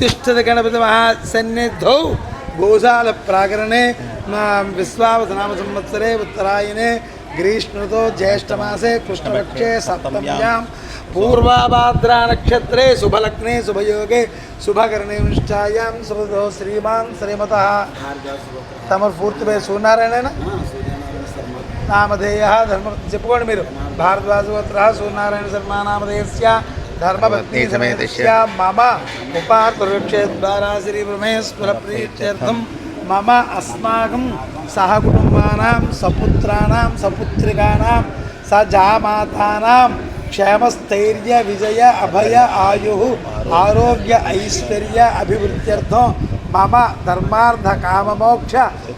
उत्तिष्ठत गणपति महासन्निधौ गोशाल प्राकरणे विश्वावसनाम संवत्सरे उत्तरायणे ग्रीष्मतो ज्येष्ठमासे कृष्णपक्षे सप्तम्यां पूर्वाभाद्रा नक्षत्रे शुभलग्ने शुभयोगे शुभकरणे निष्ठायां सुभदो श्रीमान् श्रीमतः తమరు పూర్తి పేరు సూర్యనారాయణ నామధేయ ధర్మ చెప్పుకోండి మీరు భారద్వాజ గోత్ర సూర్యనారాయణ శర్మ నామధేయస్య ధర్మపత్ని సమేతస్య మమ ఉపార్తృక్షే ద్వారా శ్రీ బ్రహ్మేశ్వర ప్రీత్యర్థం మమ అస్మాకం సహ కుటుంబానాం సపుత్రాణం సపుత్రికానాం సజామాతానాం క్షేమస్థైర్య విజయ అభయ ఆయు ఆరోగ్య ఐశ్వర్య అభివృద్ధ్యర్థం మమ ధర్మార్థ కామమోక్ష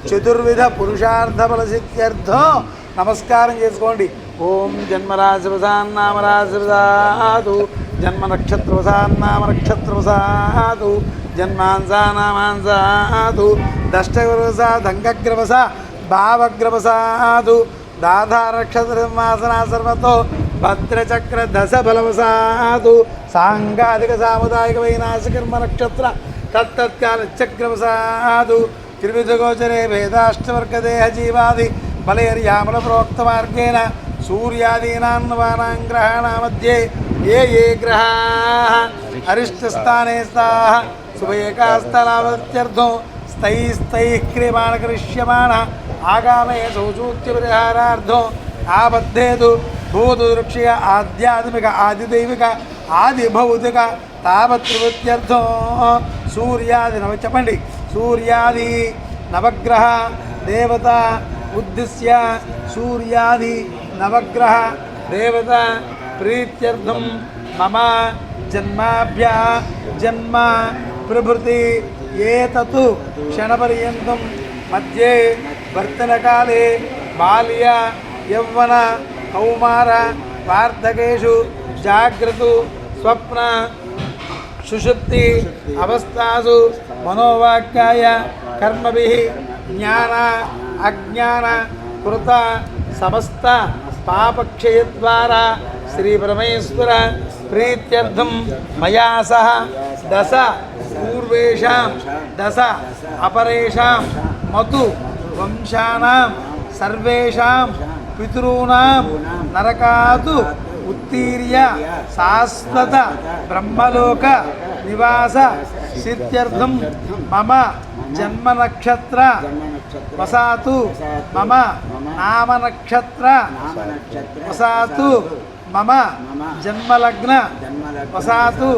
చతుర్విధ పురుషార్థ ఫలసిద్ధ్యర్థం నమస్కారం చేసుకోండి ఓం జన్మరాశివసాన్నామరాశివసాదు జన్మ నక్షత్రవసాన్నామ నక్షత్రవసాదు జన్మాంసానామాంసాదు దష్టగ్రవస దంగగ్రవస భావగ్రవసాదు దాధారక్షత్రమాసనా సర్వతో భద్రచక్ర దశ బలవసాదు సాంగాధిక సాముదాయిక వైనాశకర్మ నక్షత్ర తత్తత్కాల చక్రవసాదు త్రివిధగోచరే వేదాష్టవర్గదేహ జీవాది బలైర్యామల ప్రోక్త మార్గేణ సూర్యాదీనాన్వానాం గ్రహాణ మధ్యే ఏ ఏ గ్రహా అరిష్టస్థానే స్థాః శుభేకాస్థలావత్యర్థం స్థై స్థై క్రియమాణ కరిష్యమాణ ఆగామే శౌచూత్యపరిహారార్థం ఆబద్ధేతు భూతదృక్షయ ఆధ్యాత్మిక ఆదిదైవిక ఆది భౌతిక తావత్రివృత్యర్థం సూర్యాది నవ చెప్పండి సూర్యాది నవగ్రహ దేవత ఉద్దిశ్య సూర్యాది నవగ్రహ దేవత ప్రీత్యర్థం మమ జన్మాభ్య జన్మ ప్రభృతి ఏతత్ క్షణపర్యంతం మధ్యే వర్తనకాలే బాల్య యౌవన కౌమార వార్ధకేషు జాగ్రత్త స్వప్న సుషుప్తి అవస్థాసు మనోవాక్యాయ కర్మభి జ్ఞాన అజ్ఞాన కృత సమస్త పాపక్షయద్వారా శ్రీ పరమేశ్వర ప్రీత్యర్థం మయా సహ దశ పూర్వేషాం దశ అపరేషాం మతు వంశానాం సర్వేషాం పితॄణాం నరకాదు ఉత్తీర్య శాశ్వత బ్రహ్మలోక నివాస సిద్ధ్యర్థం మమ జన్మ నక్షత్ర వసాతు మమ నామ నక్షత్ర వసాతు మమ జన్మలగ్న వసాతు.